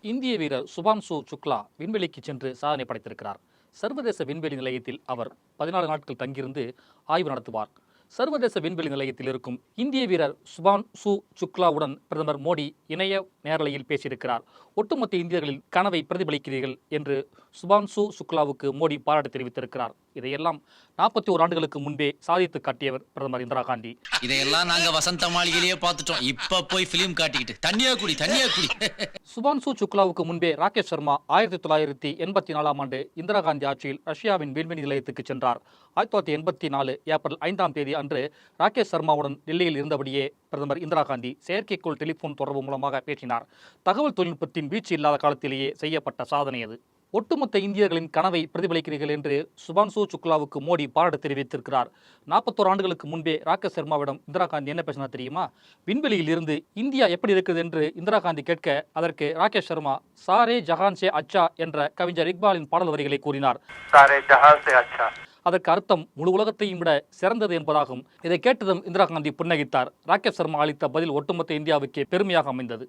இந்திய வீரர் சுபான்சு சுக்லா விண்வெளிக்கு சென்று சாதனை படைத்திருக்கிறார். சர்வதேச விண்வெளி நிலையத்தில் அவர் பதினாலு நாட்கள் தங்கியிருந்து ஆய்வு நடத்துவார். சர்வதேச விண்வெளி நிலையத்தில் இருக்கும் இந்திய வீரர் சுபான் சு சுக்லாவுடன் பிரதமர் மோடி இணைய நேரலையில் பேசியிருக்கிறார். ஒட்டுமொத்த இந்தியர்களின் கனவை பிரதிபலிக்கிறீர்கள் என்று சுபான் சு சுக்லாவுக்கு மோடி பாராட்டு தெரிவித்திருக்கிறார். இதையெல்லாம் நாற்பத்தி ஓர் ஆண்டுகளுக்கு முன்பே சாதித்து காட்டியவர் பிரதமர் இந்திரா காந்தி. இதையெல்லாம் நாங்க வசந்த மாளிகையிலேயே பார்த்துட்டோம். இப்ப போய் பிலிம் காட்டிக்கிட்டு தண்ணியா குடி தண்ணியா குடி. சுபான்சு சுக்லாவுக்கு முன்பே ராகேஷ் சர்மா ஆயிரத்தி தொள்ளாயிரத்தி எண்பத்தி நாலாம் ஆண்டு இந்திரா காந்தி ஆட்சியில் ரஷ்யாவின் விண்வெளி நிலையத்துக்கு சென்றார். ஆயிரத்தி தொள்ளாயிரத்தி எண்பத்தி நாலு ஏப்ரல் ஐந்தாம் தேதி அன்று ராகேஷ் சர்மாவுடன் டெல்லியில் இருந்தபடியே பிரதமர் இந்திரா காந்தி செயற்கைக்கோள் டெலிபோன் தொடர்பு மூலமாக பேசினார். தகவல் தொழில்நுட்பத்தின் வீச்சு இல்லாத காலத்திலேயே செய்யப்பட்ட சாதனை அது. ஒட்டுமொத்த இந்தியர்களின் கனவை பிரதிபலிக்கிறீர்கள் என்று சுபான்சு சுக்லாவுக்கு மோடி பாராட்டு தெரிவித்திருக்கிறார். நாற்பத்தோரு ஆண்டுகளுக்கு முன்பே ராகேஷ் சர்மாவிடம் இந்திரா காந்தி என்ன பேசினா தெரியுமா? விண்வெளியில் இருந்து இந்தியா எப்படி இருக்குது என்று இந்திரா காந்தி கேட்க அதற்கு ராகேஷ் சர்மா சாரே ஜஹான் சே அச்சா என்ற கவிஞர் இக்பாலின் பாடல் வரிகளை கூறினார். சாரே ஜஹான் அச்சா அதற்கு அர்த்தம் முழு உலகத்தையும் விட சிறந்தது என்பதாகும். இதை கேட்டதும் இந்திரா காந்தி புன்னகித்தார். ராகேஷ் சர்மா அளித்த பதில் ஒட்டுமொத்த இந்தியாவுக்கே பெருமையாக அமைந்தது.